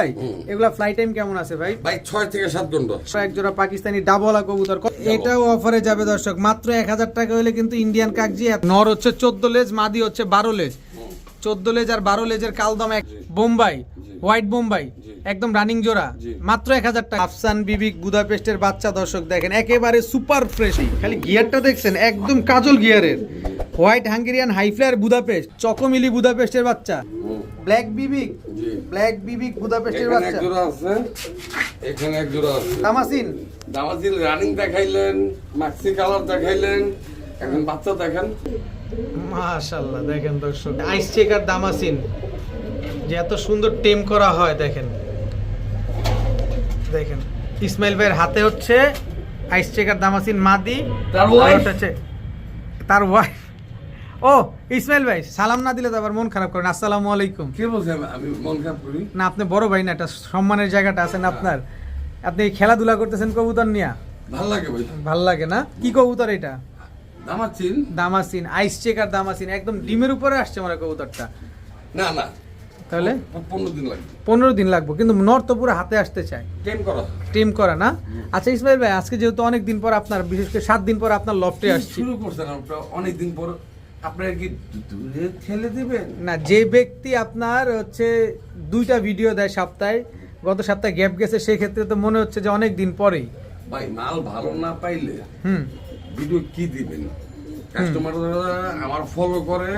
ভাই এগুলা fly time কেমন আছে ভাই? ভাই ছয় থেকে সাত ঘণ্টা। এক জোড়া পাকিস্তানি ডাবলা কবুতর। এটাও অফারে যাবে দর্শক মাত্র এক হাজার টাকা হলে কিন্তু ইন্ডিয়ান কাকজি নর হচ্ছে চোদ্দ লেজ মাদি হচ্ছে বারো লেজ। চোদ্দ লেজ আর বারো লেজের কালদম এক বোম্বাই। হোয়াইট বোম্বাই একদম রানিং জোড়া। মাত্র এক হাজার টাকা। আফসান বিবিক বুদাপেস্টের বাচ্চা দর্শক দেখেন একেবারে সুপার ফ্রেশ খালি গিয়ারটা দেখছেন একদম কাজল গিয়ারের হোয়াইট হাঙ্গেরিয়ান হাইফ্লায়ার বুদাপেস্ট চকোমিলি বুদাপেস্টের বাচ্চা। ব্ল্যাক বিবিক ব্ল্যাক বিবিক বুদাপেস্টের বাচ্চা। জোড়া আছে এখানে এক জোড়া আছে। তামাসিন দামাজিল রানিং দেখাইলেন মাক্সি কালার দেখাইলেন এখন বাচ্চা দেখেন। মাশাল্লাহ দেখেন দর্শক আইস চেকার দামাসিন যে এত সুন্দর টেম করা হয় দেখেন। দেখেন। ইসমাইল ভাইয়ের হাতে হচ্ছে আইস চেকার দামাসিন মাদি তার wife? হচ্ছে তার ওয়াইফ ও ইসমাইল ভাই সালাম না দিলে তো আবার মন খারাপ করেন। আসসালামু আলাইকুম। কে বলছে? আমি- মন খারাপ করি। না আপনি বড় ভাই না এটা সম্মানের জায়গাটা আছেন আপনার? আপনি খেলাধুলা করতেছেন কবুতর নিয়া? ভালো লাগে ভাই ভালো লাগে না? কি কবুতর এটা? দামাচ্ছিল দামাসিন আইস চেকার দামাসিন একদম ডিমের উপরে আসছে আমার কবুতরটা। না না। তাহলে? পনেরো দিন লাগবে। পনেরো দিন লাগবে কিন্তু নর তো পুরো হাতে আসতে চায়। টেম করা। টিম করা না? আচ্ছা ইসমাইল ভাই আজকে যেহেতু অনেক দিন পর আপনার বিশেষ করে সাত দিন পর আপনার লফটে আসছি। শুরু করছেন আপনারা অনেকদিন পর আপনারা কি দূরে ঠেলে দিবেন? না যে ব্যক্তি আপনার হচ্ছে দুইটা ভিডিও দেয় সপ্তাহে গত সপ্তাহে গ্যাপ গেছে সেক্ষেত্রে তো মনে হচ্ছে যে অনেক দিন পরেই। ভাই মাল ভালো না পাইলে হুম। ভিডিও কি দিবেন? কাস্টমাররা আমার ফলো করে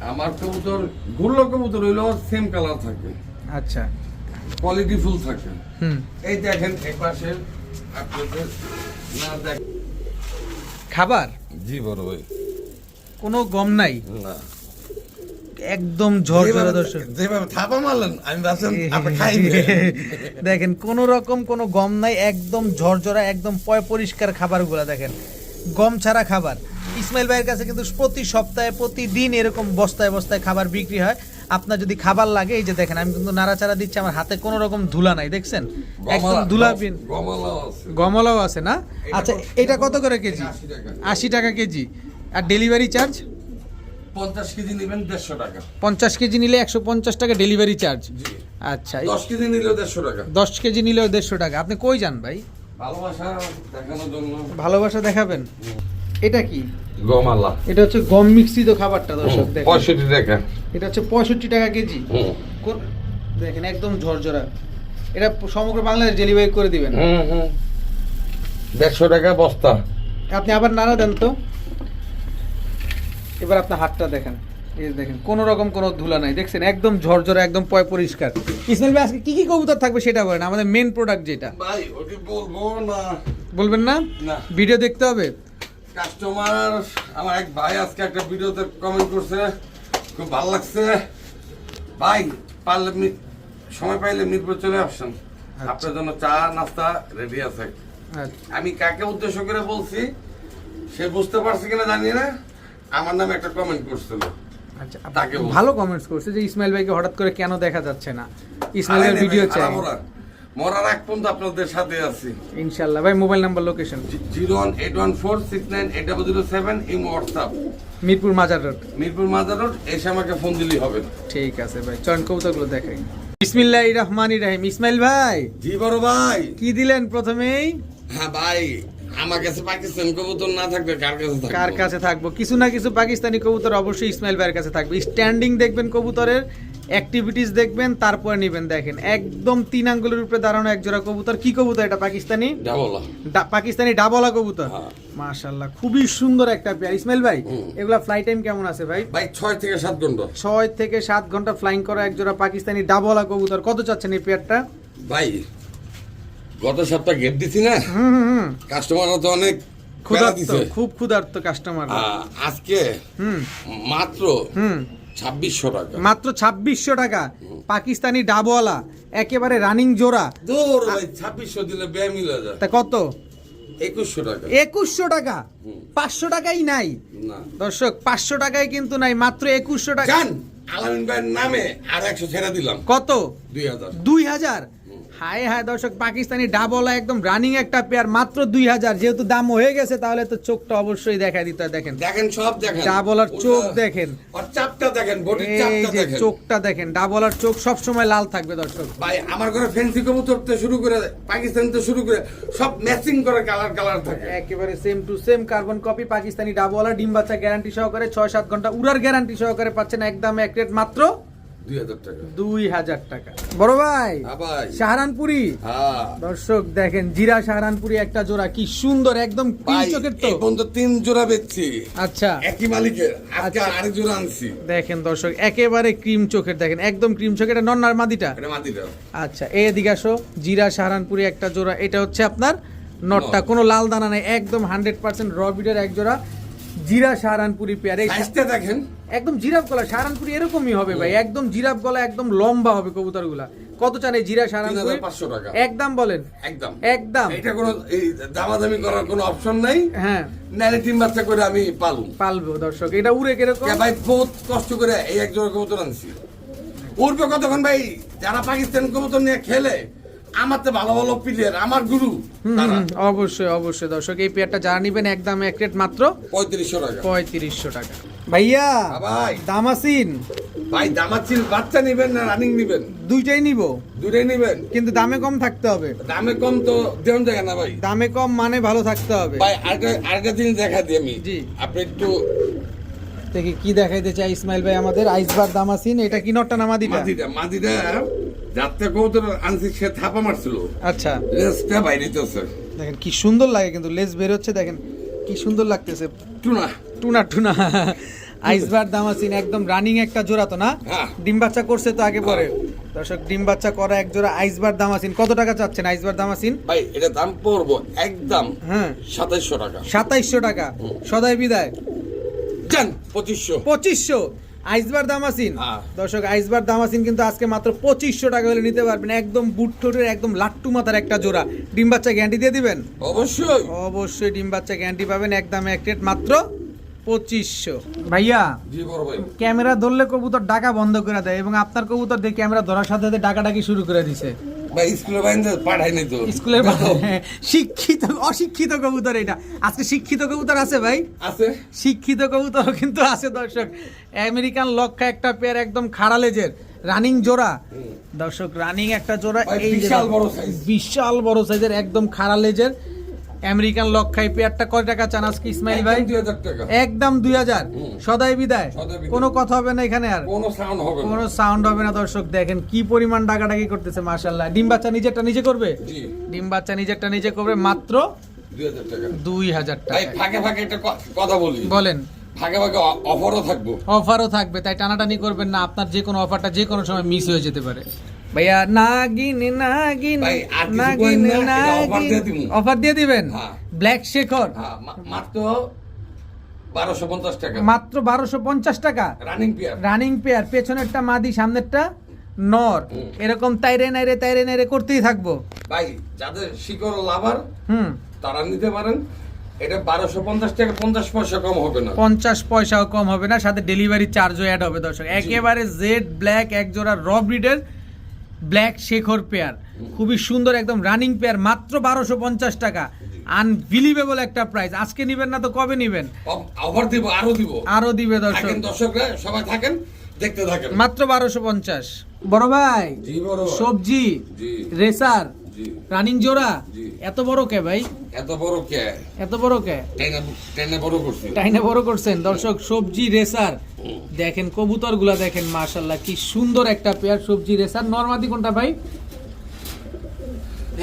আমার কবুতর গুল্লো কবুতর হইলেও সেম কালার থাকে। আচ্ছা। কোয়ালিটি ফুল থাকে। হুম। এই দেখেন এক পাশে আপনাদের না দেখ খাবার? জি বড় ভাই। কোনো গম নাই? না। একদম ঝরঝরে দর্শক। যেভাবে থাপা মারলেন আমি ভাবছিলাম আপনি খাইবেন। দেখেন কোন রকম কোনো গম নাই একদম ঝরঝরা একদম পয় পরিষ্কার খাবারগুলো দেখেন। গম ছাড়া খাবার। ইসমাইল ভাইয়ের কাছে কিন্তু প্রতি সপ্তাহে প্রতিদিন এরকম বস্তায় বস্তায় খাবার বিক্রি হয়। আপনার যদি খাবার লাগে এই যে দেখেন আমি কিন্তু নাড়াচাড়া দিচ্ছি আমার হাতে কোনো রকম ধুলা নাই দেখছেন? একদম গমালা- ধুলাবিন গমলাও আছে না? আচ্ছা এটা কত করে কেজি? আশি টাকা কেজি। আর ডেলিভারি চার্জ? পঞ্চাশ কেজি নেবেন দেড়শো টাকা। পঞ্চাশ কেজি নিলে একশো পঞ্চাশ টাকা ডেলিভারি চার্জ। আচ্ছা দশ কেজি নিলেও দেড়শো টাকা। দশ কেজি নিলেও দেড়শো টাকা। আপনি কই যান ভাই? ভালোবাসা দেখানোর জন্য। ভালোবাসা দেখাবেন? এটা কি? গমালা এটা হচ্ছে গম মিক্সিত খাবারটা দর্শক দেখেন। পঁয়ষট্টি টাকা। এটা হচ্ছে পঁয়ষট্টি টাকা কেজি। দেখেন একদম ঝরঝরা। এটা সমগ্র বাংলাদেশ ডেলিভারি করে দিবেন। হুম হুম। দেড়শো টাকা বস্তা। আপনি আবার নাড়া দেন তো। এবার আপনার হাতটা দেখেন। এই দেখেন কোনো রকম কোনো ধুলা নাই। দেখছেন একদম ঝরঝরা একদম পয় পরিষ্কার। ইসমাইল ভাই আজকে কি কি কবুতর থাকবে সেটা বলেন আমাদের মেন প্রোডাক্ট যেটা। ভাই ওটি বলব না। বলবেন না? ভিডিও দেখতে হবে? কাস্টমার আমার এক ভাই আজকে একটা ভিডিওতে কমেন্ট করছে খুব ভালো লাগছে। ভাই পারলে সময় পাইলে মিরপুর চলে আসছেন আপনার জন্য চা নাস্তা রেডি আছে। আচ্ছা। আমি কাকে উদ্দেশ্য করে বলছি সে বুঝতে পারছে কিনা জানি না আমার নামে একটা কমেন্ট করছিল। আচ্ছা ভালো কমেন্টস করছে যে ইসমাইল ভাইকে হঠাৎ করে কেন দেখা যাচ্ছে না? ইসমাইলের আরে ভিডিও ভাই, চাই। মরার। এক পর্যন্ত আপনাদের সাথে আছি। ইনশাল্লাহ ভাই mobile number location zero one eight one four six nine eight double zero seven WhatsApp. Mirpur মাজার রোড। মিরপুর মাজার রোড এসে আমাকে ফোন দিলেই হবে ঠিক আছে ভাই চয়ন কবুতরগুলো দেখাই। বিসমিল্লাহ রহমান রাহিম। ইসমাইল ভাই! জি বড় ভাই। কি দিলেন প্রথমেই? হ্যাঁ ভাই। আমার কাছে পাকিস্তান কবুতর না থাকবে কার কাছে থাকবে? কার কাছে থাকব? কিছু না কিছু পাকিস্তানি কবুতর অবশ্যই ইসমাইল ভাইয়ের কাছে থাকবে। স্ট্যান্ডিং দেখবেন কবুতরের অ্যাক্টিভিটিস দেখবেন তারপরে নেবেন। দেখেন একদম তিন আঙ্গুলের উপরে দাঁড়ানো এক জোড়া কবুতর। কি কবুতর এটা পাকিস্তানি? ডাবলা। পাকিস্তানি ডাবলা কবুতর। হ্যাঁ। মাশাল্লাহ খুবই সুন্দর একটা পেয়ার। ইসমাইল ভাই এগুলা ফ্লাই টাইম কেমন আছে ভাই? ভাই ছয় থেকে সাত ঘণ্টা। ছয় থেকে সাত ঘণ্টা ফ্লাইং করা এক জোড়া পাকিস্তানি ডাবলা কবুতর। কত চাচ্ছেন এই পেয়ারটা? ভাই গত সপ্তাহ গেট দিছি না? কাস্টমাররা তো অনেক খুব ক্ষুধার্ত কাস্টমার আজকে হুম। মাত্র হুম। ছাব্বিশশো টাকা। মাত্র ছাব্বিশশো টাকা। পাকিস্তানি ডাবওয়ালা একেবারে রানিং জোড়া। দূর ছাব্বিশশো দিলে ব্যয় মিলে যায়। তা কত? একুশশো টাকা। একুশশো টাকা? পাঁচশো টাকাই নাই। দর্শক পাঁচশো টাকায় কিন্তু নাই মাত্র একুশশো টাকা। আলামিন ভাইয়ের নামে আর একশো ছেড়ে দিলাম। কত? দুই হাজার। দুই হাজার? হায় হায় দর্শক পাকিস্তানি ডাবল একদম রানিং একটা পেয়ার মাত্র দুই হাজার। যেহেতু দাম হয়ে গেছে তাহলে তো চোখটা অবশ্যই দেখা দিতে হয়। দেখেন দেখেন সব দেখেন। ডাবল আর চোখ দেখেন। আর চাপটা দেখেন বডির এই চাপটা যে দেখেন। চোখটা দেখেন ডাবল আর চোখ সব সময় লাল থাকবে দর্শক। ভাই আমার ঘরে ফ্যান্সি কবুতর থেকে শুরু করে পাকিস্তান তো শুরু করে সব ম্যাচিং করে কালার কালার থাকে। একেবারে same to same carbon copy Pakistani double ডিম বাচ্চা গ্যারান্টি সহকারে ছয় সাত ঘণ্টা উড়ার গ্যারান্টি সহকারে পাচ্ছেন একদম এক রেট মাত্র দুই হাজার টাকা। দুই হাজার টাকা। বড় ভাই হ্যাঁ সাহারানপুরি? হ্যাঁ। দর্শক দেখেন জিরা সাহারানপুরি একটা জোড়া কি সুন্দর একদম চোখের তো। এই তিন জোড়া বেচছি। আচ্ছা। একই মালিকের আজকে আচ্ছা। আরেক জোড়া আনছি। দেখেন দর্শক একেবারে ক্রিম চোখের দেখেন একদম ক্রিম চোখের এটা নন্নার মাদিটা। এটা আচ্ছা এদিকে আসো জিরা সাহারানপুরি একটা জোড়া এটা হচ্ছে আপনার নটটা কোনো লাল দানা নাই একদম হান্ড্রেড পার্সেন্ট র বিডের এক জোড়া। জিরা সাহারানপুরি পেয়ার। এই সাইজটা দেখেন। একদম জিরাফ গলা সাহারানপুরি এরকমই হবে ভাই। একদম জিরাফ গলা একদম লম্বা হবে কবুতরগুলা। কত চান এই জিরা সাহারানপুরি? হাজার পাঁচশো টাকা। একদম বলেন। একদম। একদম। এটা কোনো দামাদামি করার কোনো অপশন নাই। হ্যাঁ। নাইলে তিন বাচ্চা করে আমি পালু পালবো দর্শক এটা উড়ে কীরকম? ভাই বহুত কষ্ট করে এই এক জোড়া কবুতর আনছি। উঠবে কতক্ষণ ভাই? যারা পাকিস্তান কবুতর নিয়ে খেলে আমার তো ভালো ভালো প্লেয়ার আমার গুরু অবশ্যই অবশ্যই দর্শক এই পেয়ারটা যারা নিবেন একদম এক রেট মাত্র পঁয়ত্রিশশো টাকা। পঁয়ত্রিশশো টাকা। ভাইয়া ভাই। দামাসিন। ভাই দামাচ্ছিল বাচ্চা নিবেন না রানিং নিবেন? দুইটাই নিব। দুটাই নিবেন? কিন্তু দামে কম থাকতে হবে। দামে কম তো দেওয়া যায় না ভাই। দামে কম মানে ভালো থাকতে হবে। ভাই আরেকটা আরেকটা জিনিস দেখা দিই আমি। জি। আপনি একটু দেখি কি দেখাইতে চাই? ইসমাইল ভাই আমাদের আইসবার দামাসিন এটা কি নটটা নামা দিবা মাদিটা মাদিটা যাতে কবুতর আনছি সে থাপা মারছিল। আচ্ছা। রেসটা বাইরে দিতেছে দেখেন কি সুন্দর লাগে কিন্তু লেজ বের হচ্ছে দেখেন কি সুন্দর লাগতেছে। টুনা। টুনা টুনা। আইসবার দামাসিন একদম রানিং একটা জোড়া তো না? হ্যাঁ। ডিম বাচ্চা করছে তো আগে পরে। দর্শক ডিম বাচ্চা করা এক জোড়া আইসবার দামাসিন। কত টাকা চাচ্ছেন আইসবার দামাসিন? ভাই এটা দাম পড়ব একদম হ্যাঁ। সাতাইশশো টাকা। সাতাইশশো টাকা। সদাই বিদায়। জান পঁচিশশো। পঁচিশশো। আইসবার দামাসিন। হ্যাঁ। দর্শক আইসবার দামাসিন কিন্তু আজকে মাত্র পঁচিশশো টাকা হলে নিতে পারবেন। একদম বুট ঠোঁটের একদম লাট্টু মাথার একটা জোড়া। ডিম বাচ্চা গ্যারান্টি দিয়ে দিবেন? অবশ্যই। অবশ্যই ডিম বাচ্চা গ্যারান্টি পাবেন। একদম এক রেট মাত্র পঁচিশশো। ভাইয়া ক্যামেরা ধরলে কবুতর ডাকা বন্ধ করে দেয় এবং আপনার কবুতর দিয়ে ক্যামেরা ধরার সাথে সাথে ডাকাডাকি শুরু করে দিছে। ভাই স্কুলে বাইন্দে পাঠাই নাই তো। স্কুলের হ্যাঁ, শিক্ষিত অশিক্ষিত কবুতর এটা। আজকে শিক্ষিত কবুতর আছে ভাই। আছে? শিক্ষিত কবুতর কিন্তু আছে দর্শক। আমেরিকান লক্ষা একটা পেয়ার একদম খাড়া লেজের রানিং জোড়া। দর্শক রানিং একটা জোড়া এই বিশাল বড় সাইজ বিশাল বড় সাইজের একদম খাড়া লেজের। আমেরিকান লক্ষাই পেয়ারটা কয় টাকা চান আজকে ইসমাইল ভাই? একদম দুই হাজার। সদাই বিদায়। কোনো কথা হবে না এখানে আর। কোনো সাউন্ড হবে না। দর্শক দেখেন কি পরিমাণ ডাকাডাকি করতেছে মাশাল্লাহ ডিম বাচ্চা নিজেরটা নিজে করবে? ডিম বাচ্চা নিজেরটা নিজে করবে মাত্র দুই হাজার টাকা। দুই হাজার টাকা। ফাঁকে ফাঁকে একটা কথা বলি। বলেন। ফাঁকে ফাঁকে অফারও থাকব। অফারও থাকবে তাই টানাটানি করবেন না আপনার যে কোনো অফারটা যে কোনো সময় মিস হয়ে যেতে পারে। ভাইয়া নাগিন নাগিন নাগিন নাগিন অফার দিয়ে দিবেন। ব্ল্যাক শেখর হ্যাঁ মাত্র বারোশো পঞ্চাশ টাকা মাত্র বারোশো পঞ্চাশ টাকা রানিং পিয়ার রানিং পেয়ার পেছনেরটা মাদি সামনেরটা নর। এরকম তাইরে নাইরে তাইরে নাইরে করতেই থাকব। ভাই যাদের শিকড় লাভার হুম। তারা নিতে পারেন। এটা বারোশো পঞ্চাশ টাকা পঞ্চাশ পয়সা কম হবে না। পঞ্চাশ পয়সাও কম হবে না সাথে ডেলিভারি চার্জও অ্যাড হবে দর্শক। একেবারে জেড ব্ল্যাক এক জোড়া র ব্রিডের ব্ল্যাক শেখর পেয়ার। খুবই সুন্দর একদম রানিং পেয়ার মাত্র বারোশো পঞ্চাশ টাকা। আনবিলিভেবল একটা প্রাইস আজকে নিবেন না তো কবে নিবেন? অফার দিব আরও দিব। আরও দিবে দর্শক। দর্শকরা সবাই থাকেন দেখতে থাকেন। মাত্র বারোশো পঞ্চাশ। বড় ভাই। সবজি রেসার রানিং জোড়া। এত বড় কে ভাই? এত বড় কে? এত বড় কে? টেনে বড় করছি। টাইনে বড় করছেন। দর্শক সবজি রেসার। দেখেন কবুতরগুলা দেখেন মাশাল্লাহ কি সুন্দর একটা পেয়ার সবজি রেসার। নরমাদি কোনটা ভাই?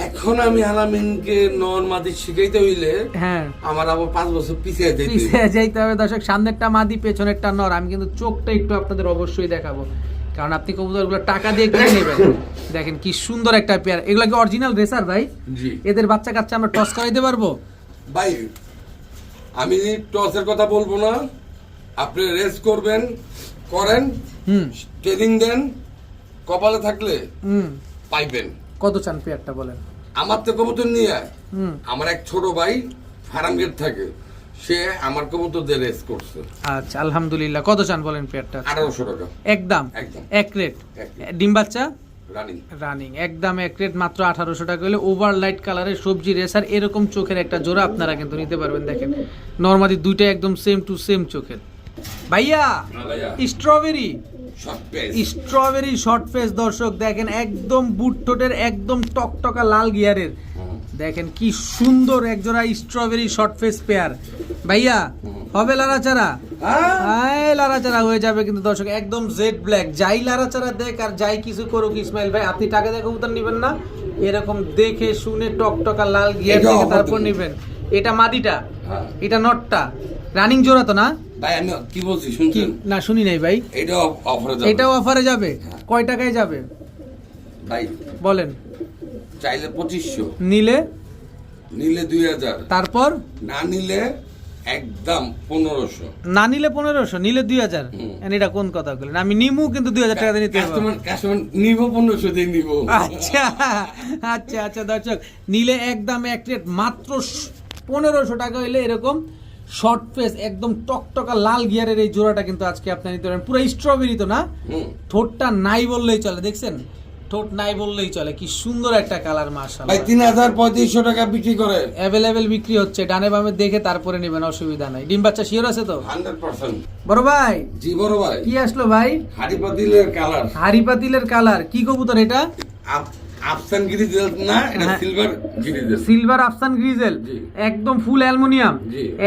এখন আমি আলামিনকে নন মাদি শিখাইতে হইলে হ্যাঁ। আমার আবার পাঁচ বছর পিছিয়ে যেতে পিছিয়ে যাইতে হবে। দর্শক সামনেরটা মাদি পেছনেরটা নর। আমি কিন্তু চোখটা একটু আপনাদের অবশ্যই দেখাবো। কারণ আপনি কবুতরগুলো টাকা দিয়ে কিনে নেবেন। দেখেন কি সুন্দর একটা পেয়ার। এগুলো কি অরিজিনাল রেসার ভাই? জি। এদের বাচ্চা কাচ্চা আমরা টস করাইতে পারব? ভাই আমি টসের কথা বলব না। আপনি রেস্ট করবেন করেন হুম। ট্রেনিং দেন কপালে থাকলে হুম। পাইবেন। কত চান পেয়ারটা বলেন? আমার তো কবুতর নিয়ে হুম। আমার এক ছোট ভাই ফার্ম গেট থাকে। সে আমার কবুতর দিয়ে রেস করছে। আচ্ছা আলহামদুলিল্লাহ। কত চান বলেন পেয়ারটা আঠারোশো টাকা। একদম। এক রেট ডিম বাচ্চা? রানিং রানিং একদম এক রেট মাত্র আঠারোশো টাকা হলে ওভার লাইট কালারের সবজি রেসার এরকম চোখের একটা জোড়া আপনারা কিন্তু নিতে পারবেন দেখেন। নর্মালি দুইটা একদম সেম টু সেম চোখের। ভাইয়া ভাইয়া। স্ট্রবেরি স্ট্রবেরি শর্ট ফেস দর্শক দেখেন একদম বুট ঠোঁটের একদম টকটকা লাল গিয়ারের দেখেন কি সুন্দর একজোড়া স্ট্রবেরি শর্ট ফেস পেয়ার ভাইয়া হবে লারাচারা? হাই লারাচারা হয়ে যাবে কিন্তু দর্শক একদম জেড ব্ল্যাক যাই লারাচারা দেখ আর যাই কিছু করুক ইসমাইল ভাই আপনি টাকা দিয়ে কবুতর নেবেন না। এরকম দেখে শুনে টকটকা লাল গিয়ার দেখে তারপর। নেবেন। এটা মাদিটা হ্যাঁ। এটা নটটা। রানিং জোড়া তো না? ভাই আমি কি বলছি শুনছেন? না শুনি নাই ভাই। এটা অফারে যাবে। এটাও অফারে যাবে? কয় টাকায় যাবে? ভাই। বলেন। চাইলে পঁচিশশো। নিলে? নিলে দুই হাজার। তারপর? না নিলে একদম পনেরোশো। না নিলে পনেরোশো নিলে দুই হাজার। এটা কোন কথা বললেন? আমি নিমু কিন্তু দুই হাজার টাকা নিতে পারব। কাস্টমার কাস্টমার নিব পনেরোশো দিয়ে নিব। আচ্ছা আচ্ছা আচ্ছা দর্শক নিলে একদম এক রেট মাত্র পনেরোশো টাকা হইলে এরকম শর্ট ফেস একদম টকটকা লাল গিয়ারের এই জোড়াটা কিন্তু আজকে আপনি নিতে পারেন পুরো স্ট্রবেরি তো না? ঠোঁটটা নাই বললেই চলে দেখছেন? ঠোঁট নাই বললেই চলে। কি সুন্দর একটা কালার ভাই তিন হাজার পঁয়ত্রিশশো টাকা বিক্রি করে। বিক্রি হচ্ছে ডানে বামে দেখে তারপরে নেবেন অসুবিধা নাই। ডিম বাচ্চা শিওর আছে তো? Hundred percent. বড় ভাই? জি বড় ভাই। কি আসলো ভাই? হাড়ি পাতিলের কালার। হাড়ি পাতিলের কালার। কি কবুতর এটা? আফসান গিরি না এটা হ্যাঁ। সিলভার আফসান গ্রিজেল একদম ফুল অ্যালুমিনিয়াম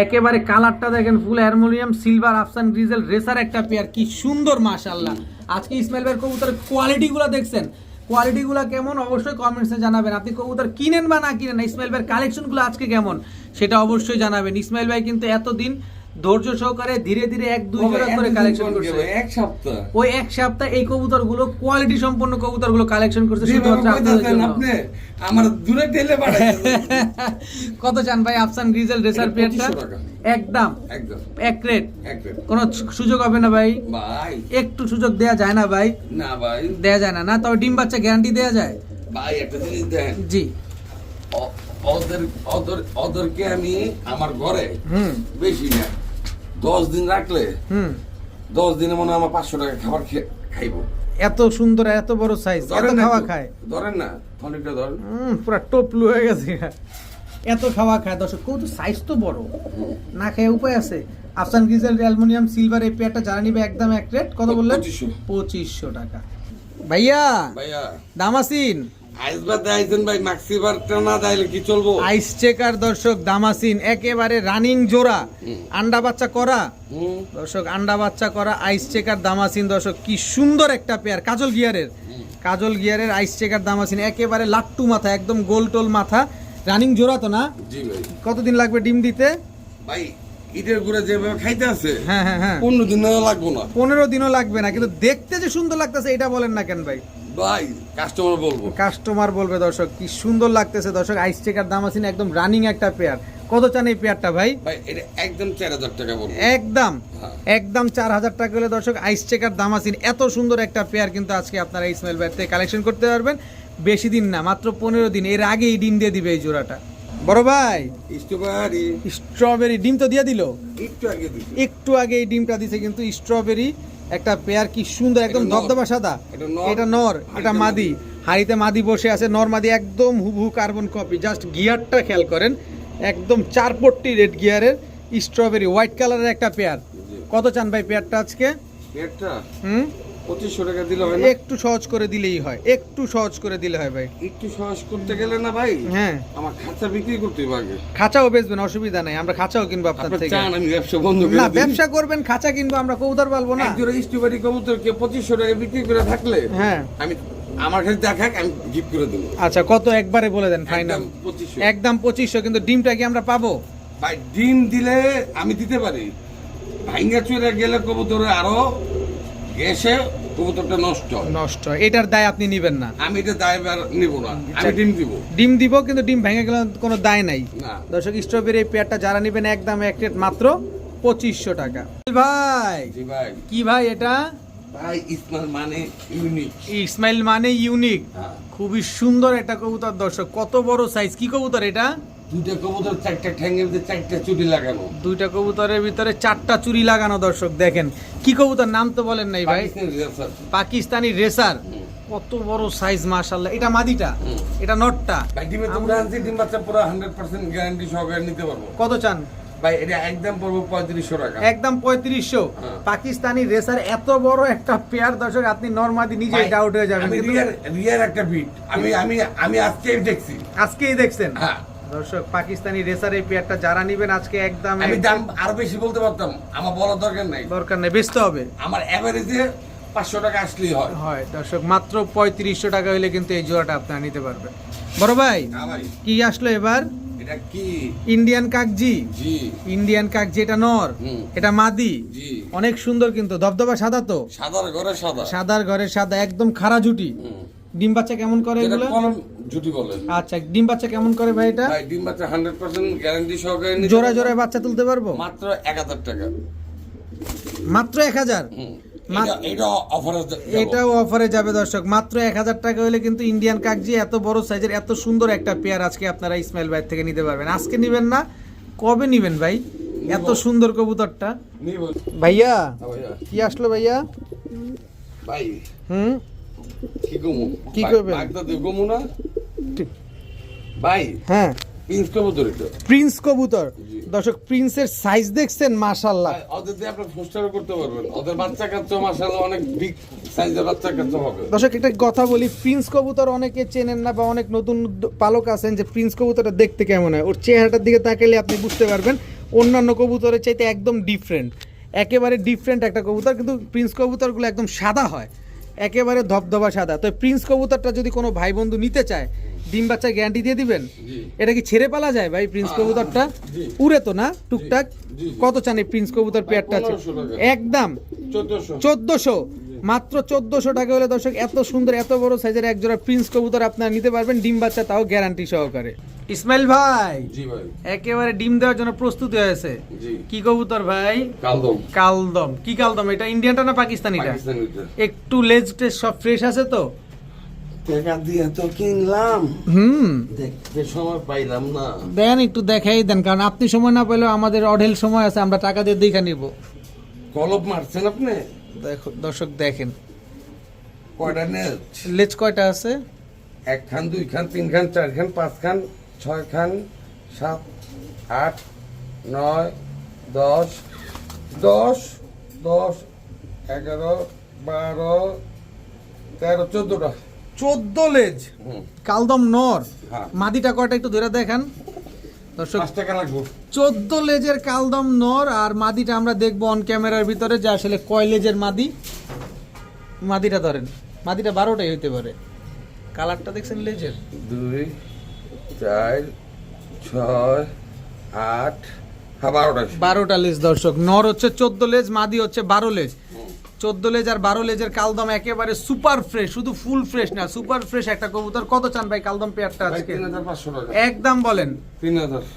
একেবারে কালারটা দেখেন ফুল অ্যালুমিনিয়াম সিলভার আফসান গ্রিজেল রেসার একটা পেয়ার কি সুন্দর মাশাআল্লাহ। আজকে ইসমাইল ভাইয়ের কবুতরের কোয়ালিটিগুলো দেখছেন। কোয়ালিটিগুলো কেমন, অবশ্যই কমেন্টসে জানাবেন। আপনি কবুতর কিনেন বা না কিনেন ইসমাইল ভাইয়ের কালেকশনগুলো আজকে কেমন, সেটা অবশ্যই জানাবেন। ইসমাইল ভাই কিন্তু এতদিন ধৈর্য সহকারে ধীরে ধীরে এক দুই জোড়া করে কালেকশন করছে। এক সপ্তাহ। ওই এক সপ্তাহে এই কবুতরগুলো কোয়ালিটি সম্পন্ন কবুতরগুলো কালেকশন করছে। আপনি? আমার দূরে পাঠাইছেন। কত চান ভাই আফসান গ্রিজেল রেসার পেয়ারটা? একদম। একদম। এক রেট। কোনো সুযোগ হবে না ভাই। ভাই। একটু সুযোগ দেয়া যায় না ভাই। না ভাই। দেয়া যায় না। না তবে ডিম বাচ্চা গ্যারান্টি দেয়া যায়। ভাই একটা জিনিস দেন। জি। ওদের ওদের ওদেরকে আমি আমার ঘরে বেশি না দশ দিন রাখলে হুম। দশ দিনে মনে হয় আমার পাঁচশো টাকা খাবার খাইবো। এত সুন্দর এত বড় সাইজ এত খাওয়া খায়। ধরেন না অনেকটা ধরেন। পুরা টপলু হয়ে গেছে। এত খাওয়া খায়। দর্শক কত সাইজ তো বড়। না খেয়ে উপায় আছে। আফসান গ্রিজেল অ্যালুমিনিয়াম সিলভার এই পেয়ারটা যারা নিবে একদম এক রেট কত বললেন? 2500 পঁচিশশো টাকা। ভাইয়া ভাইয়া। দামাসিন। ভাই মাক্সিবারটা না দেখাইলে কি চলবো? আইস চেকার দর্শক দামাসিন একেবারে রানিং জোড়া। আন্ডা বাচ্চা করা। দর্শক আন্ডা বাচ্চা করা আইস চেকার দামাসিন দর্শক কি সুন্দর একটা পেয়ার কাজল গিয়ারের কাজল গিয়ারের আইস চেকার দামাসিন একেবারে লাট্টু মাথা একদম গোল টোল মাথা। রানিং জোড়া তো না? কতদিন লাগবে ডিম দিতে? ভাই ইটের গুড়ে যেভাবে খাইতে আছে হ্যাঁ হ্যাঁ হ্যাঁ। পনেরো লাগবো না। পনেরো দিনও লাগবে না কিন্তু দেখতে যে সুন্দর লাগতেছে এটা বলেন না কেন ভাই? ভাই কাস্টমার বলব। কাস্টমার বলবে দর্শক কি সুন্দর লাগতেছে দর্শক আইস চেকার দামাসিন একদম রানিং একটা পেয়ার কত চান এই পেয়ারটা ভাই? ভাই এটা একদম টাকা বলব। একদম হ্যাঁ। একদম চার হাজার টাকা হলে দর্শক আইস চেকার দামাসিন এত সুন্দর একটা পেয়ার কিন্তু আজকে আপনারা ইসমাইল ভাইয়ের থেকে কালেকশন করতে পারবেন। বেশি দিন না মাত্র পনেরো দিন এর আগেই ডিম দিয়ে দিবে এই জোড়াটা। বড় ভাই স্ট্রবেরি স্ট্রবেরি ডিম তো দিয়ে দিল। একটু আগে একটু আগে এই ডিমটা দিছে কিন্তু স্ট্রবেরি একটা পেয়ার কি সুন্দর একদম ধবধবা সাদা। এটা নর। এটা মাদি। হাড়িতে মাদি বসে আছে নর মাদি একদম হুবহু কার্বন কপি। জাস্ট গিয়ারটা খেয়াল করেন একদম চারপট্টি রেড গিয়ারের স্ট্রবেরি হোয়াইট কালারের একটা পেয়ার। কত চান ভাই পেয়ারটা আজকে? পেয়ারটা? হুম? পঁচিশশো টাকা দিলে হয় একটু সহজ করে দিলেই হয়। একটু সহজ করে দিলে হয় ভাই। একটু সহজ করতে গেলে না ভাই? হ্যাঁ। আমার খাঁচা বিক্রি করতে হবে আগে। খাঁচাও বেচবেন অসুবিধা নাই। আমরা খাঁচাও কিনবো আপনার থেকে। চান আমি ব্যবসা বন্ধ করে না ব্যবসা করবেন খাঁচা কিনবো আমরা কৌদার পালবো না। এক জোড়া স্ট্রবেরি কবুতরকে পঁচিশশো টাকা বিক্রি করে থাকলে হ্যাঁ। আমি আমার কাছে দেখাক আমি গিফট করে দেবো। আচ্ছা কত একবারে বলে দেন ফাইনাল একদম পঁচিশশো। একদম পঁচিশশো কিন্তু ডিমটা কি আমরা পাবো? ভাই ডিম দিলে আমি দিতে পারি। ভাঙ্গা চুরে গেলে কবুতর আরও এসে কবুতরটা নষ্ট হয়। নষ্ট এটার দায় আপনি নিবেন না। আমি এটা দায়বার নিব না। আমি ডিম দিব। ডিম দিব কিন্তু ডিম ভেঙে গেলে কোনো দায় নাই। দর্শক স্ট্রবেরি পেয়ারটা যারা নেবেন একদম এক রেট মাত্র পঁচিশশো টাকা। ভাই জি ভাই। কি ভাই এটা? ভাই ইসমাল মানে ইউনিক ইসমাইল মানে ইউনিক হ্যাঁ। খুবই সুন্দর একটা কবুতর দর্শক। কত বড় সাইজ কি কবুতর এটা? দুইটা কবুতর চারটা ঠ্যাঙ্গের ভিতরে চারটা চুটি লাগানো দুইটা কবুতরের ভিতরে চারটা চুরি লাগানো দর্শক দেখেন। কি কবুতর নাম তো বলেন নাই ভাই? পাকিস্তানি রেসার। কত বড় সাইজ এটা মাদিটা? এটা নটটা? ভাই ডিমের তো আনছি ডিম বাচ্চা পুরো হান্ড্রেড পার্সেন্ট গ্যারান্টি সহকারে নিতে পারব। কত চান? ভাই এটা একদম পড়ব পঁয়ত্রিশশো টাকা। একদম পঁয়ত্রিশশো। পাকিস্তানি রেসার এত বড় একটা পেয়ার দর্শক আপনি নর্মাদি নিজেই ডাউট হয়ে যাবেন রিয়ার রিয়ার একটা বিট আমি আমি আমি আজকেই দেখছি। আজকেই দেখছেন? হ্যাঁ। দর্শক পাকিস্তানি রেসার এই পেয়ারটা যারা নিবেন আজকে একদম আমি দাম আরও বেশি বলতে পারতাম আমার বলার দরকার নাই। দরকার নেই বেচতে হবে। আমার অ্যাভারেজে পাঁচশো টাকা আসলেই হয়। হয় দর্শক মাত্র পঁয়ত্রিশশো টাকা হইলে কিন্তু এই জোড়াটা আপনারা নিতে পারবেন। বড় ভাই হ্যাঁ কি আসলো এবার? এটা কি? ইন্ডিয়ান কাকজি। জি। ইন্ডিয়ান কাকজি এটা নর এটা মাদি। জি। অনেক সুন্দর কিন্তু দবদবা সাদা তো। সাদার ঘরে সাদা। সাদার ঘরে সাদা একদম খাড়া জুটি। ডিম বাচ্চা কেমন করে এগুলো? জুটি বলে। আচ্ছা ডিম বাচ্চা কেমন করে ভাই এটা? ভাই ডিম বাচ্চা হান্ড্রেড পার্সেন্ট গ্যারান্টি সহকারে জোড়া। বাচ্চা তুলতে পারব? মাত্র এক হাজার টাকা। মাত্র এক হাজার? হুম। মাত- এটা- এটা অফারে এটাও অফারে যাবে দর্শক। মাত্র এক হাজার টাকা হলে কিন্তু ইন্ডিয়ান কাকজি এত বড় সাইজের এত সুন্দর একটা পেয়ার আজকে আপনারা ইসমাইল ভাই থেকে নিতে পারবেন। আজকে নিবেন না কবে নিবেন ভাই? এত সুন্দর কবুতরটা। হ্যাঁ ভাইয়া। কি আসলো ভাইয়া? ভাই। হুম? কি গমু কি ভাই- করবেন? ভাগটা গমু না? ভাই হ্যাঁ। প্রিন্স কবুতর এটা। প্রিন্স কবুতর। দর্শক প্রিন্সের সাইজ দেখছেন মাশাল্লাহ ভাই, ওদের দিয়ে আপনি করতে পারবেন। ওদের বাচ্চা কাচ্চা মাসাল্লাহ অনেক বিগ সাইজের বাচ্চা কাচ্চা হবে। দর্শক একটা কথা বলি প্রিন্স কবুতর অনেকে চেনেন না বা অনেক নতুন পালক আছেন যে প্রিন্স কবুতরটা দেখতে কেমন হয়। ওর চেহারাটার দিকে তাকালে আপনি বুঝতে পারবেন অন্যান্য কবুতরের চাইতে একদম ডিফারেন্ট একেবারে ডিফারেন্ট একটা কবুতর কিন্তু প্রিন্স কবুতরগুলো একদম সাদা হয়। একেবারে ধবধবা সাদা। তো প্রিন্স কবুতরটা যদি কোনো ভাই বন্ধু নিতে চায় ডিম বাচ্চা গ্যারান্টি দিয়ে দিবেন? এটা কি ছেড়ে পালা যায় ভাই প্রিন্স কবুতরটা? উড়ে তো না? টুকটাক। কত চান এই প্রিন্স কবুতর পেয়ারটা আছে? একদম। চোদ্দশো। মাত্র চোদ্দশো টাকা হলে দর্শক এত সুন্দর এত বড় সাইজের এক জোড়া প্রিন্স কবুতর আপনারা নিতে পারবেন। ডিম বাচ্চা তাও গ্যারান্টি সহকারে। ইসমাইল ভাই জি ভাই। একেবারে ডিম দেওয়ার জন্য প্রস্তুতি হয়েছে। কি কবুতর ভাই? কালদম। কালদম। কি কালদম? এটা ইন্ডিয়ানটা না পাকিস্তানিটা? একটু লেজ টেজ সব ফ্রেশ আছে তো? টাকা দিয়ে তো কিনলাম। হুম। দেখতে সময় পাইলাম না। দেন একটু দেখাই দেন কারণ আপনি সময় না পেলেও আমাদের অঢেল সময় আছে আমরা টাকা দিয়ে দেখে নিব। কলপ মারছেন আপনি? দর্শক দেখেন। কয়টা নেট লেজ কয়টা আছে? এক খান দুই খান তিন খান চার খান পাঁচ খান ছয় খান সাত আট নয় দশ দশ দশ এগারো বারো তেরো চোদ্দটা। চোদ্দ লেজ? কালদম নর। হ্যাঁ। মাদিটা কয়টা একটু ধরে দেখান। দর্শক চোদ্দ লেজের কালদম নর আর মাদিটা আমরা দেখব অন ক্যামেরার ভিতরে যে আসলে কয় লেজের মাদি? মাদিটা ধরেন। মাদিটা বারোটাই হইতে পারে। কালারটা দেখছেন লেজের? দুই চার ছয় আট হ্যাঁ বারোটা। বারোটা লেজ দর্শক নর হচ্ছে চোদ্দ লেজ মাদি হচ্ছে বারো লেজ। চোদ্দ লেজার বারো লেজের কালদম একেবারে সুপার ফ্রেশ শুধু ফুল ফ্রেশ না সুপার ফ্রেশ একটা কবুতর। কত চান ভাই কালদম পেয়ারটা আজকে? একদম বলেন।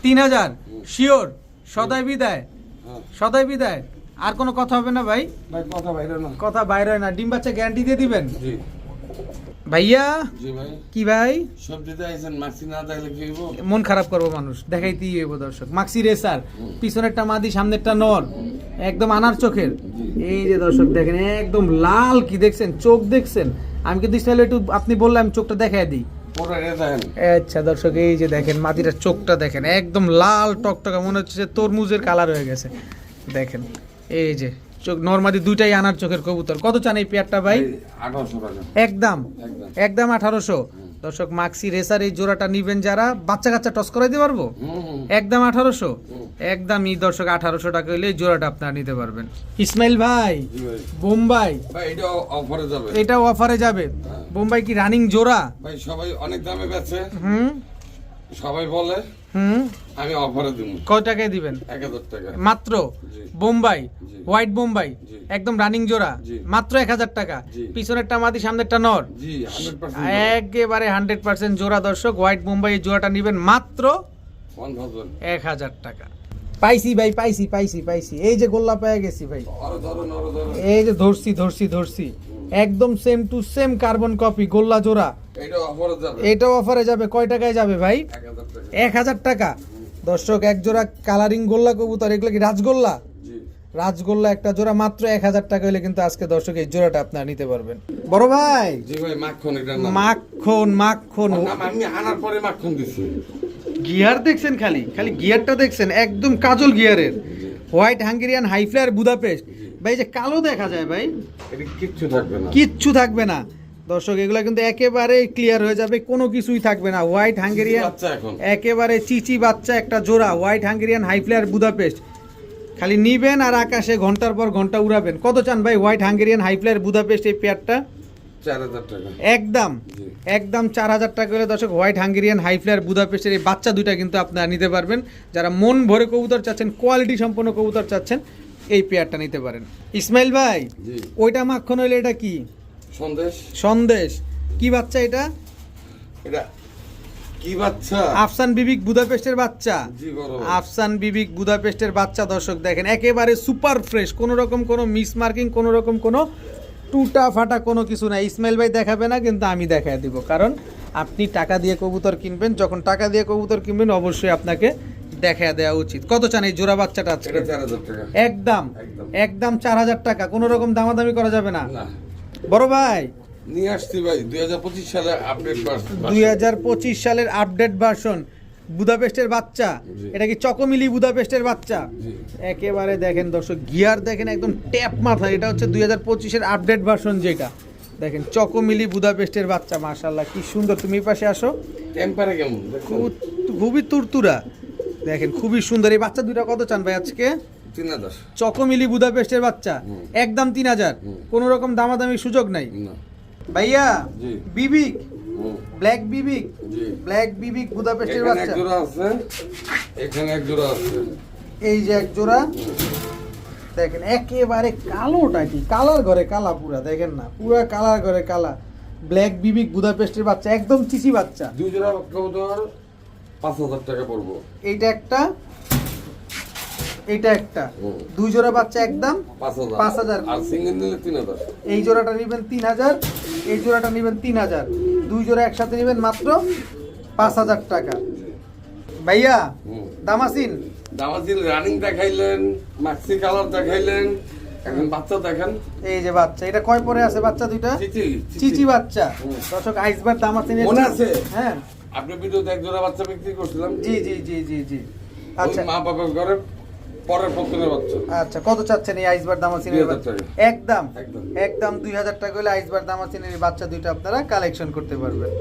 তিন হাজার। শিওর সদাই বিদায়। সদায় সদাই বিদায়। আর কোনো কথা হবে না ভাই? কথা বাইরে না। কথা বাইরে হয় না। ডিম বাচ্চা গ্যারান্টি দিয়ে দিবেন? জি। ভাইয়া? কি ভাই? সবজিতে আইসেন মাছি না দেখলে কি হইব? মন খারাপ করব মানুষ দেখাইতেই হইব দর্শক। মাক্সি রেসার পিছনেরটা মাদি সামনেরটা নর একদম আনার চোখের। এই যে দর্শক দেখেন একদম লাল কি দেখছেন চোখ দেখছেন। আমি কিন্তু তাহলে একটু আপনি বললাম চোখটা দেখাই দিই। আচ্ছা দর্শক এই যে দেখেন মাদিটার চোখটা দেখেন একদম লাল টকটকা মনে হচ্ছে তরমুজের কালার হয়ে গেছে। দেখেন এই যে চোখ নর্মাদি দুইটাই আনার চোখের কবুতর। কত চান এই পেয়ারটা ভাই? একদম? একদম। আঠারোশো? দর্শক মাক্সি রেসার এই জোড়াটা নিবেন যারা বাচ্চা কাচ্চা টস করাইতে পারব? একদম আঠারোশো? একদম এই দর্শক আঠারোশো টাকা হইলে এই জোড়াটা আপনারা নিতে পারবেন। ইসমাইল ভাই বোম্বাই। এটা অফারে যাবে। অফারে যাবে। বোম্বাই কি রানিং জোড়া? ভাই সবাই অনেক দামে বেচে। হুম। সবাই বলে হুম। আমি অফারে দিব কয় টাকায় দিবেন? এক হাজার টাকা। মাত্র? বোম্বাই হোয়াইট বোম্বাই একদম রানিং জোড়া মাত্র এক হাজার টাকা। জি। পিছনেরটা মাদি সামনেরটা নর। জি হান্ড্রেড পার্সেন্ট একেবারে হান্ড্রেড পার্সেন্ট জোড়া দর্শক হোয়াইট বোম্বাই জোড়াটা নিবেন মাত্র ওয়ান থাউজেন্ড এক হাজার টাকা। পাইছি ভাই পাইছি পাইছি পাইছি। এই যে গোল্লা পেয়ে গেছি ভাই। এই যে ধরছি ধরছি ধরছি। একদম same to same carbon copy গোল্লা জোড়া। এটাও অফারে যাবে? কয় টাকায় যাবে ভাই? এক হাজার টাকা। দর্শক এক জোড়া কালারিং গোল্লা কবুতর এগুলো কি রাজগোল্লা? রাজগোল্লা একটা জোড়া মাত্র এক হাজার টাকা হলে কিন্তু আজকে দর্শক এই জোড়াটা আপনারা নিতে পারবেন। বড় ভাই! জি ভাই মাখন এটা মাখন মাখন। আমি আনার পরে মাখন দিছি। গিয়ার দেখছেন খালি? খালি গিয়ারটা দেখছেন? একদম কাজল গিয়ারের। হোয়াইট হাঙ্গেরিয়ান হাইফ্লায়ার বুদাপেস্ট ভাই যে কালো দেখা যায় ভাই কিচ্ছু থাকবে না। কিচ্ছু থাকবে না। দর্শক এগুলো কিন্তু একেবারে ক্লিয়ার হয়ে যাবে কোনো কিছুই থাকবে না। হোয়াইট হাঙ্গেরিয়ান একেবারে চিচি বাচ্চা একটা জোড়া হোয়াইট হাঙ্গেরিয়ান হাইফ্লায়ার বুদাপেস্ট খালি নিবেন আর আকাশে ঘণ্টার পর ঘণ্টা উড়াবেন। কত চান ভাই হোয়াইট হাঙ্গেরিয়ান হাইফ্লায়ার বুদাপেস্ট এই পেয়ারটা চার হাজার টাকা। একদম একদম চার হাজার টাকা হলে দর্শক হোয়াইট হাঙ্গেরিয়ান হাই ফ্লায়ার বুদাপেস্টের এই বাচ্চা দুইটা কিন্তু আপনারা নিতে পারবেন। যারা মন ভরে কবুতর চাচ্ছেন কোয়ালিটি সম্পন্ন কবুতর চাচ্ছেন এই পেয়ারটা নিতে পারেন। ইসমাইল ভাই ওইটা মাখন হইলে এটা কি? সন্দেশ। সন্দেশ। কি বাচ্চা এটা? এটা কি বাচ্চা? আফসান বিবিক বুদাপেস্টের বাচ্চা। আফসান বিবিক বুদাপেস্টের বাচ্চা দর্শক দেখেন একেবারে সুপার ফ্রেশ কোনো রকম কোনো মিস মার্কিং কোনো রকম কোনো টুটা ফাটা কোনো কিছু না ইসমাইল ভাই দেখাবে না কিন্তু আমি দেখায় দিব। কারণ আপনি টাকা দিয়ে কবুতর কিনবেন যখন টাকা দিয়ে কবুতর কিনবেন অবশ্যই আপনাকে দেখায় দেওয়া উচিত। কত চান এই জোড়া বাচ্চাটা আজকে? একদম। একদম। চার হাজার টাকা। কোনো রকম দামাদামি করা যাবে না। বড় ভাই। নিয়ে আসছি ভাই দুই হাজার পঁচিশ সালে আপডেট দুই হাজার পঁচিশ সালের আপডেট ভার্সন বুদাপেস্টের বাচ্চা। এটা কি চকমিলি বুদাপেস্টের বাচ্চা? একেবারে দেখেন দর্শক গিয়ার দেখেন একদম ট্যাপ মাথা এটা হচ্ছে দুই হাজার পঁচিশের আপডেট ভার্সন যেটা। দেখেন চকোমিলি বুদাপেস্টের বাচ্চা মাশাল্লাহ কি সুন্দর। তুমি পাশে আসো। টেম্পারে কেমন? খুব- খুবই তুরতুরা। দেখেন খুবই সুন্দর। এই বাচ্চা দুইটা কত চান ভাই আজকে? চকোমিলি বুদাপেস্টের বাচ্চা। একদম তিন হাজার। কোনো রকম দামাদামি সুযোগ নাই। ভাইয়া। বিবিক? ব্ল্যাক বিবিক? ব্ল্যাক বিবিক বুদাপেস্টের বাচ্চা। জোড়া আছে। এখানে এক জোড়া আছে। এই যে এক জোড়া। দেখেন একেবারে কালোটা কি কালার ঘরে কালা পুরা দেখেন না? পুরা কালার ঘরে কালা। ব্ল্যাক বিবিক বুদাপেস্টের বাচ্চা একদম চিচি বাচ্চা। দুই জোড়া কবুতর। পাঁচ হাজার টাকা পড়ব। এইটা একটা এইটা একটা। দুই জোড়া বাচ্চা একদম পাঁচ হাজার। আর সিঙ্গেল নিলে তিন হাজার। এই জোড়াটা নেবেন তিন হাজার এই জোড়াটা নেবেন তিন হাজার। দুই জোড়া একসাথে নেবেন মাত্র পাঁচ হাজার টাকা। ভাইয়া। দামাসিন? রানিং দেখাইলেন কালার দেখাইলেন এখন বাচ্চা দেখেন। এই যে বাচ্চা এটা কয় পরে আছে বাচ্চা দুইটা? চিচি চিচি। বাচ্চা। দর্শক আইসবার দামাসিন মনে আছে? হ্যাঁ। আপনি ভিডিওতে এক জোড়া বাচ্চা বিক্রি করছিলাম? জি জি জি জি জি। আচ্ছা। মা বাবার ঘরে পরের বাচ্চা। আচ্ছা কত চাচ্ছেন এই আইসবার দামাসিনের 2000 বাচ্চা? একদম। একদম। একদম দুই হাজার টাকা হলে আইসবার দামাসিনের বাচ্চা দুইটা আপনারা কালেকশন করতে পারবেন।